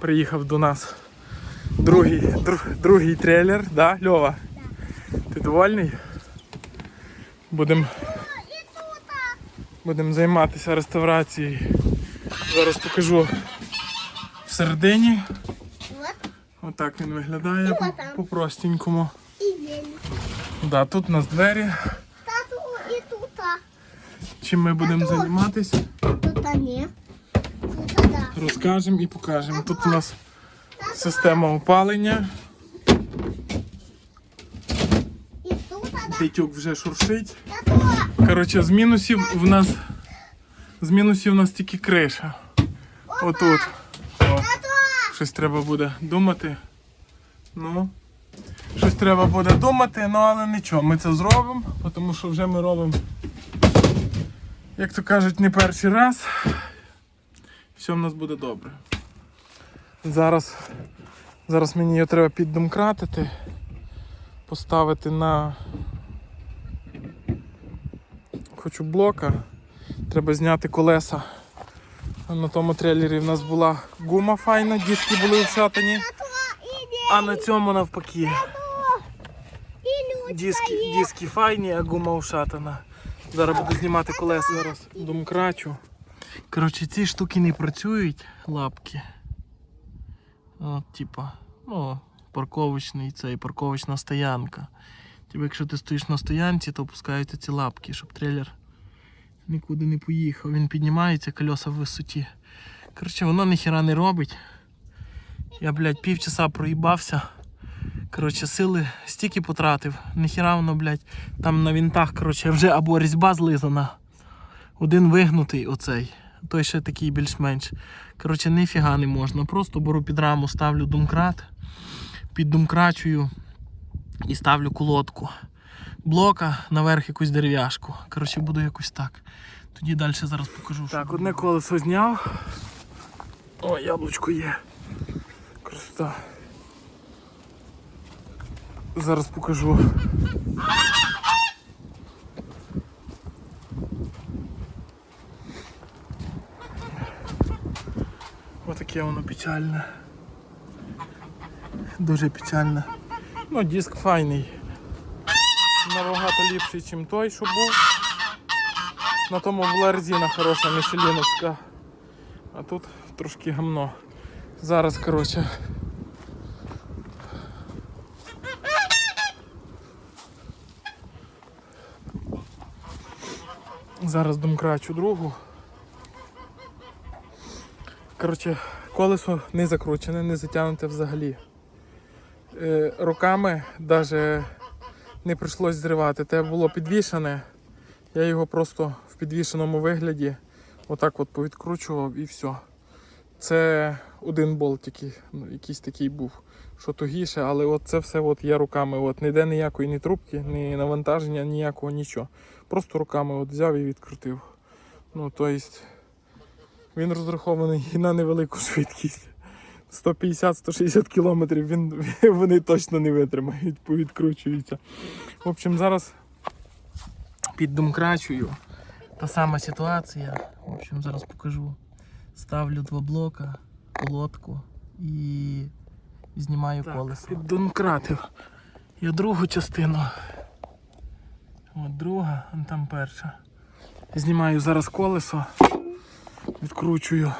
Приїхав до нас другий, друг- другий трейлер, да, Льова? Ти довольний? Будемо будем займатися реставрацією. Зараз покажу всередині. Вот Отак він виглядає по- по-простенькому. день. Да, тут у нас двері. Тату и тут. Чим ми будемо займатися, Тут не. Розкажемо і покажемо. Тут у нас система опалення. Тетюк вже шуршить. Коротше, з мінусів в нас. З мінусів у нас тільки криша. Отут. О, щось треба буде думати. Ну. Щось треба буде думати, ну але нічого, ми це зробимо, тому що вже ми робимо, як то кажуть, не перший раз. Все в нас буде добре. Зараз, зараз мені його треба піддомкратити, поставити на хочу блока. Треба зняти колеса. На тому трейлері в нас була гума файна, диски були вшатані. А на цьому навпаки. Диски, диски файні, а гума ушатана. Зараз буду знімати колеса, зараз домкрачу. Коротше, ці штуки не працюють, лапки. От, типа, ну, парковочний цей, парковочна стоянка. Типа, якщо ти стоїш на стоянці, то опускаються ці лапки, щоб трейлер нікуди не поїхав. Він піднімається, колеса в висоті. Коротше, воно ніхіра не робить. Я, блядь, півчаса проїбався. Коротше, сили стільки потратив. Ніхіра воно, блядь, там на вінтах, коротше, вже або різьба злизана. Один вигнутий оцей. Той ще такий більш-менш. Коротше, ніфіга не можна. Просто беру під раму, ставлю думкрат, піддумкрачую і ставлю колодку. Блока наверх якусь дерев'яшку. Коротше, буду якось так. Тоді далі зараз покажу. Так, одне колесо зняв. О, яблучко є. Красота. Зараз покажу. Отаке воно печальне. Дуже печальне. Ну, диск файний. Набагато ліпший, ніж той, що був. На тому була резина хороша, мішеліновська. А тут трошки гамно. Зараз, коротше. Зараз домкрачу другу. Коротше, колесо не закручене, не затягнуте взагалі. Е, руками навіть не прийшлось зривати. Те було підвішане. Я його просто в підвішеному вигляді отак от повідкручував і все. Це один болт ну, якийсь такий був, що тугіше, але от це все от я руками. От ніде ніякої ні трубки, ні навантаження, ніякого нічого. Просто руками от взяв і відкрутив. Ну, тобто він розрахований на невелику швидкість. 150-160 кілометрів він, вони точно не витримають, повідкручуються. В общем, зараз під піддомкрачую. Та сама ситуація. В общем, зараз покажу. Ставлю два блока, колодку і знімаю колесо. Піддомкратив. Я другу частину. От друга, а там перша. Знімаю зараз колесо, відкручую.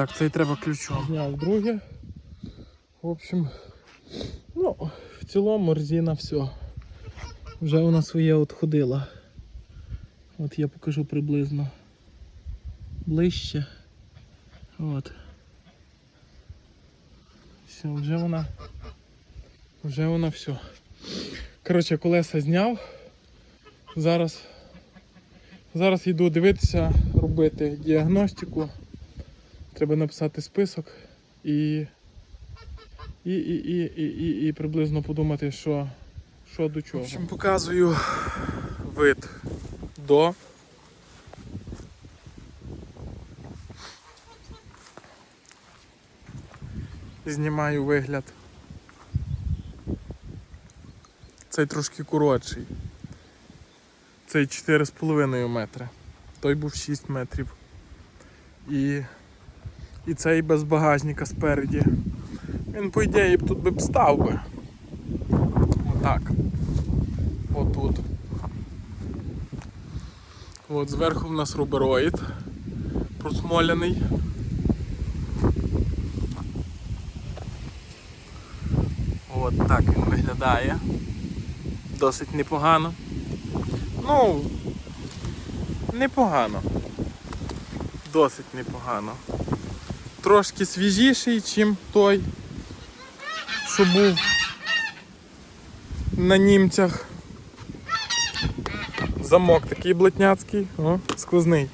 Так, це і треба ключом. Зняв друге. В общем, ну, в цілому резина все. Вже вона своє от ходила. От я покажу приблизно ближче. От. Все, вже вона. Вже вона все. Коротше, колеса зняв. Зараз Зараз йду дивитися, робити діагностику. Треба написати список і, і, і, і, і, і, і приблизно подумати, що, що до чого. В общем, показую вид до. Знімаю вигляд. Цей трошки коротший. Цей 4,5 метри. Той був 6 метрів. І, і цей без багажника спереді. Він, по ідеї, б тут би б став би. Отак. Отут. От зверху в нас рубероїд просмоляний. От так він виглядає. Досить непогано. Ну, непогано. Досить непогано. Трошки свіжіший, чим той, що був на німцях. Замок такий блатняцький, о, сквозний.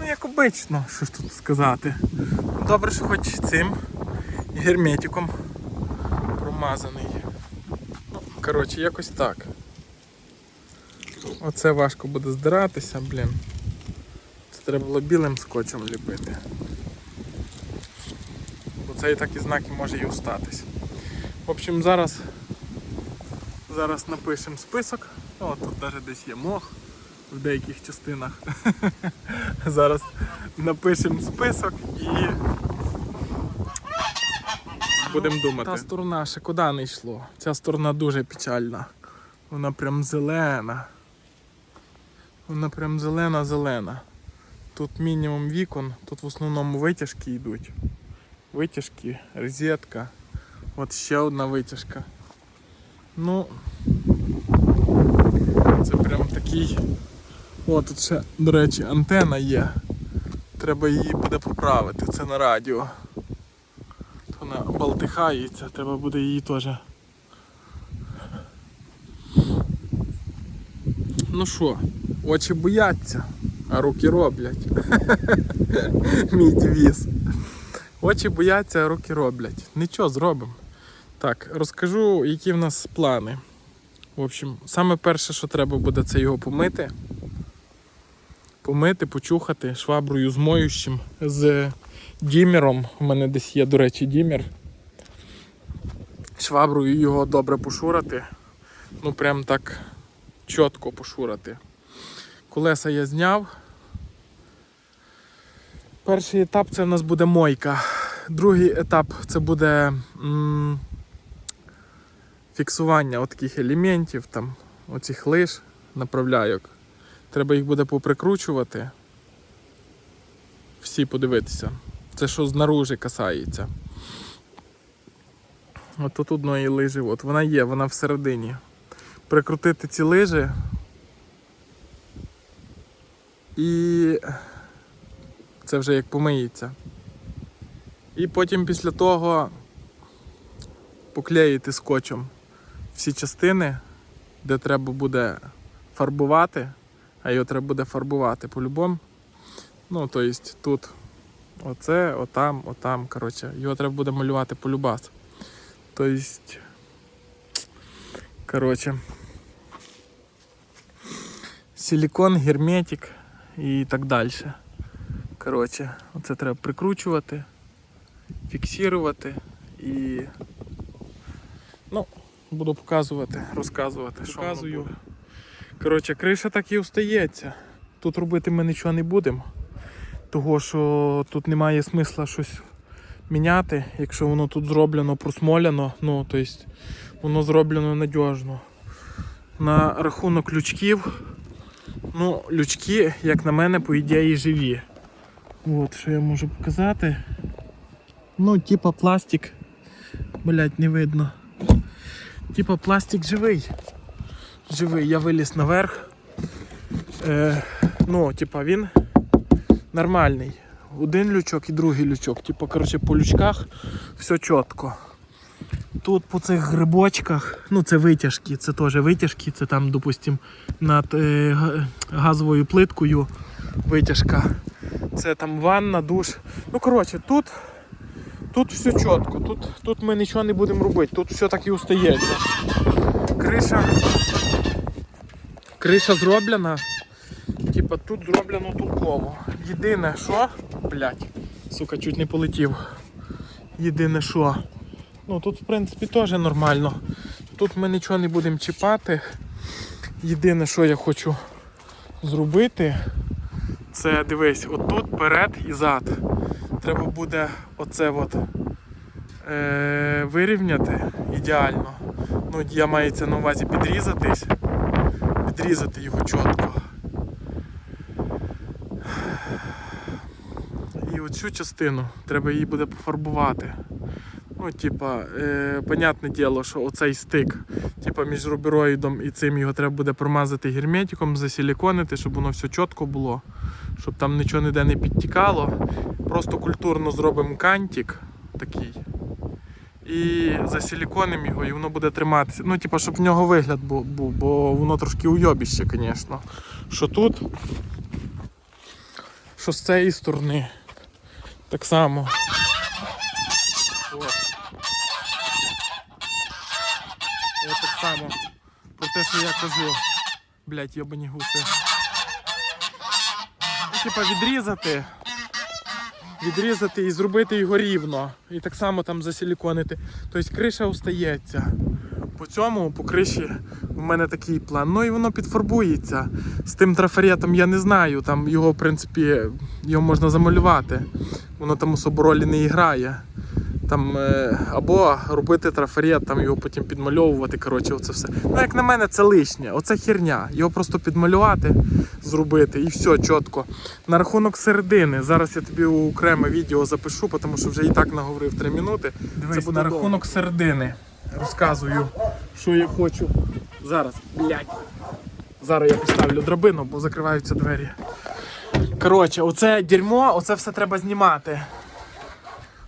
Ну, як обично, що ж тут сказати. Добре, що хоч цим герметиком промазаний. Ну, коротше, якось так. Оце важко буде здиратися, блін. Це треба було білим скотчем ліпити. Бо цей так і знак і може і остатись. В общем, зараз, зараз напишемо список. О, тут навіть десь є мох в деяких частинах. Зараз напишемо список і будемо думати. Та сторона ще куди не йшло. Ця сторона дуже печальна. Вона прям зелена. Вона прям зелена-зелена. Тут мінімум вікон, тут в основному витяжки йдуть. Витяжки, розетка. От ще одна витяжка. Ну, це прям такий. О, тут ще, до речі, антена є. Треба її буде поправити. Це на радіо. Вона балтихається, треба буде її теж. Ну що, очі бояться, а руки роблять. Мій девіз. Очі бояться, а руки роблять. Нічого зробимо. Так, розкажу, які в нас плани. В общем, саме перше, що треба буде, це його помити. Помити, почухати шваброю з моющим, з дімером. У мене десь є, до речі, дімер. Шваброю його добре пошурати. Ну прям так чітко пошурати. Колеса я зняв. Перший етап це в нас буде мойка. Другий етап це буде м, фіксування таких елементів, там, оцих лиш, направляйок. Треба їх буде поприкручувати. Всі подивитися. Це що знаружи касається. От тут одної лижі, от вона є, вона всередині. Прикрутити ці лижі. І це вже як помиється. І потім після того поклеїти скотчем всі частини, де треба буде фарбувати, а його треба буде фарбувати по-любому. Ну, тобто тут оце, отам, отам. Коротше, його треба буде малювати по-любас. Тобто, коротше, силикон, герметик і так далі. Коротше, оце треба прикручувати, фіксувати і ну, буду показувати, розказувати, що Показую. Буде. Коротше, криша так і остається. Тут робити ми нічого не будемо, того що тут немає смисла щось міняти, якщо воно тут зроблено просмоляно, ну тобто воно зроблено надіжно. На рахунок лючків, ну, лючки, як на мене, по ідеї живі. От, що я можу показати. Ну, типа пластик. Блять, не видно. Типа пластик живий. Живий, я виліз наверх. Е, ну, типа він нормальний. Один лючок і другий лючок. Типа, коротше, по лючках все чітко. тут по цих грибочках, ну це витяжки, це теж витяжки, це там, допустим, над е, газовою плиткою витяжка. Це там ванна, душ. Ну, коротше, тут, тут все чітко, тут, тут ми нічого не будемо робити, тут все так і остається. Криша. Криша зроблена. Типа тут зроблено толково. Єдине, що. Блять, сука, чуть не полетів. Єдине що. Ну тут в принципі теж нормально. Тут ми нічого не будемо чіпати. Єдине, що я хочу зробити, це дивись, отут перед і зад. Треба буде оце от е, вирівняти ідеально. Ну, я це на увазі підрізатись, підрізати його чітко. І оцю частину треба її буде пофарбувати. Ну, типа, е, понятне діло, що оцей стик, типа між рубероїдом і цим його треба буде промазати герметиком, засиліконити, щоб воно все чітко було, щоб там нічого ніде не підтікало. Просто культурно зробимо кантик такий. І засиліконимо його, і воно буде триматися. Ну, типа, щоб в нього вигляд був, був бо воно трошки уйобіще, звісно. Що тут, що з цієї сторони. Так само. От. От так само. Про те, що я кажу. Блять, йобані гуси. Ну, типа відрізати. Відрізати і зробити його рівно. І так само там засиліконити. Тобто криша остається. По цьому, по криші, в мене такий план. Ну і воно підфарбується. З тим трафаретом я не знаю. Там його, в принципі, його можна замалювати. Воно там особо ролі не грає. Там, е, або робити трафарет, там його потім підмальовувати. Коротше, оце все. Ну, як на мене, це лишнє. Оце херня. Його просто підмалювати, зробити і все чітко. На рахунок середини. Зараз я тобі окреме відео запишу, тому що вже і так наговорив 3 минути. Дивись, буде на довго. рахунок середини. Розказую, що я хочу. Зараз, блядь. Зараз я поставлю драбину, бо закриваються двері. Коротше, оце дерьмо, оце все треба знімати.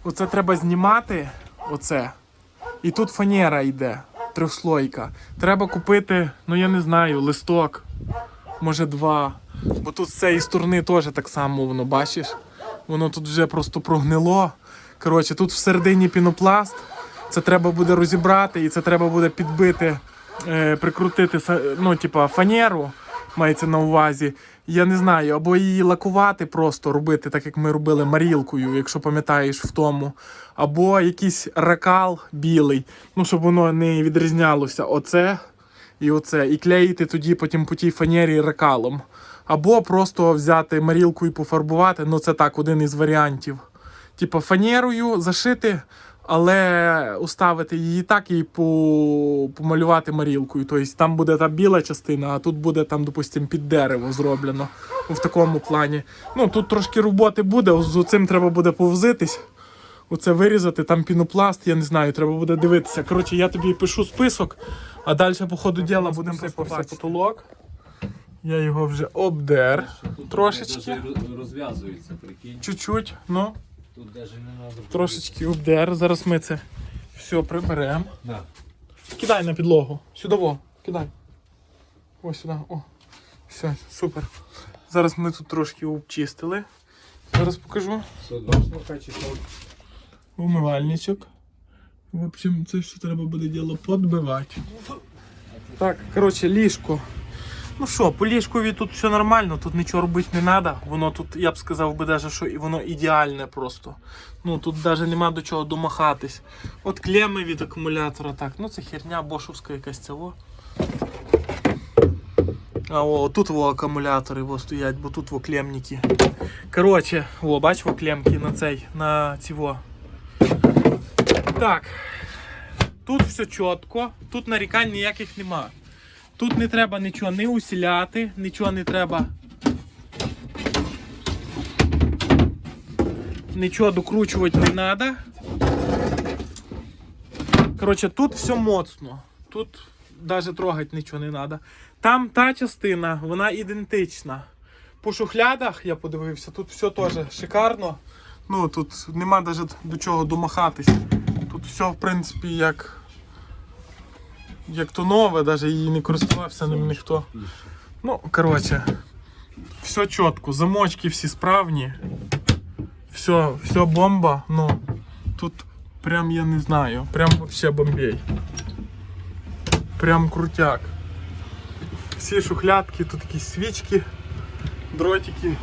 Оце треба знімати. Оце. І тут фанера йде, трьохслойка. Треба купити, ну я не знаю, листок, може два. Бо тут з цієї сторони теж так само воно, бачиш? Воно тут вже просто прогнило. Коротше, тут всередині пінопласт. Це треба буде розібрати і це треба буде підбити, е, прикрутити ну, типа, фанеру, мається на увазі. Я не знаю, або її лакувати просто, робити, так як ми робили марілкою, якщо пам'ятаєш в тому. Або якийсь ракал білий, ну щоб воно не відрізнялося. Оце і оце. І клеїти тоді потім по тій фанері ракалом. Або просто взяти марілку і пофарбувати. Ну це так, один із варіантів. Типа фанерою зашити, але уставити її так і по, помалювати марілкою. Тобто там буде та біла частина, а тут буде там, допустимо, під дерево зроблено в такому плані. Ну тут трошки роботи буде, з цим треба буде повзитись. Оце вирізати, там пінопласт, я не знаю, треба буде дивитися. Коротше, я тобі пишу список, а далі по ходу діла будемо сипався потолок. Я його вже обдер трошечки, розв'язується, прикинь. чуть-чуть, ну. Тут навіть не треба. Трошечки обдер. Зараз ми це все приберемо. Да. Кидай на підлогу. Сюдово, кидай. Ось сюди. О. Все, супер. Зараз ми тут трошки обчистили. Зараз покажу. Умивальничок. В общем, це все треба буде діло подбивати. Так, коротше, ліжко. Ну що, по ліжкові тут все нормально, тут нічого робити не треба. Воно тут, я б сказав би, даже, що воно ідеальне просто. Ну тут навіть нема до чого домахатись. От клеми від акумулятора, так. Ну це херня бошовська якась цього. А о, тут во акумулятори во стоять, бо тут во клемники. Коротше, о, бач во клемки на цей, на ціво. Так. Тут все чітко, тут нарікань ніяких нема. Тут не треба нічого не усіляти, нічого не треба. Нічого докручувати не треба. Коротше, тут все моцно. Тут навіть трогати нічого не треба. Там та частина, вона ідентична. По шухлядах я подивився, тут все теж шикарно. Ну тут нема навіть до чого домахатись. Тут все, в принципі, як як то нове, навіть її не користувався ним ніхто. Ну, коротше, все чітко, замочки всі справні. Все, все бомба. Ну, тут прям я не знаю, прям вообще бомбей. Прям крутяк. Всі шухлядки, тут якісь свічки, дротики.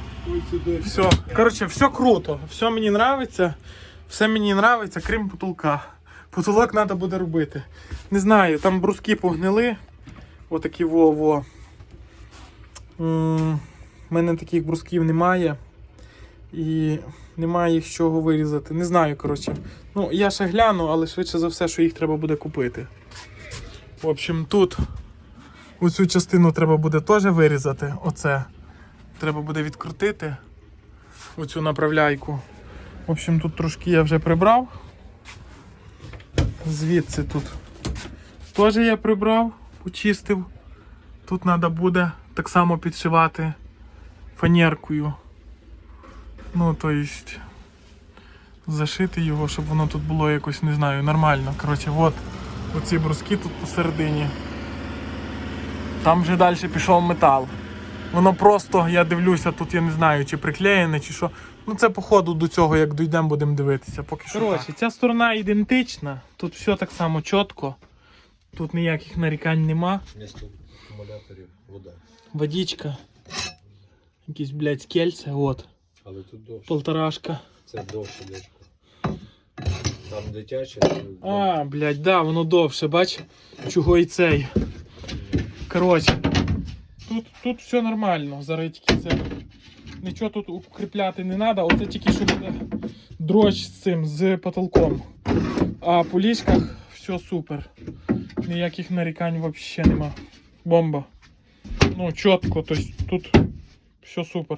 Все. Коротше, все круто. Все мені нравиться. Все мені нравиться, крім потолка. Потолок треба буде робити. Не знаю, там бруски погнили. Отакі во-во. У мене таких брусків немає. І немає їх з чого вирізати. Не знаю, коротше. Ну, я ще гляну, але швидше за все, що їх треба буде купити. В общем, тут оцю частину треба буде теж вирізати. Оце. Треба буде відкрутити оцю направляйку. В общем, тут трошки я вже прибрав. Звідси тут теж я прибрав, почистив. Тут треба буде так само підшивати фанеркою. Ну, то есть, зашити його, щоб воно тут було якось, не знаю, нормально. Коротше, от оці бруски тут посередині. Там вже далі пішов метал. Воно просто, я дивлюся, тут я не знаю, чи приклеєне, чи що. Ну це по ходу до цього, як дійдемо, будемо дивитися. Поки що. Коротше, ця сторона ідентична, тут все так само чітко. Тут ніяких нарікань нема. Місто акумуляторів вода. Водичка. Якісь, блядь, скельця, от. Але тут довше. Полторашка. Це довше дечко. Там дитяче, А, блядь, да, воно довше, бач, чого і цей. Коротше, тут, тут все нормально, зараз тільки це. Нічого тут укріпляти не треба, оце тільки що буде дротч з цим, з потолком. А по ліжках все супер. Ніяких нарікань взагалі нема. Бомба. Ну, чітко, тобто тут все супер.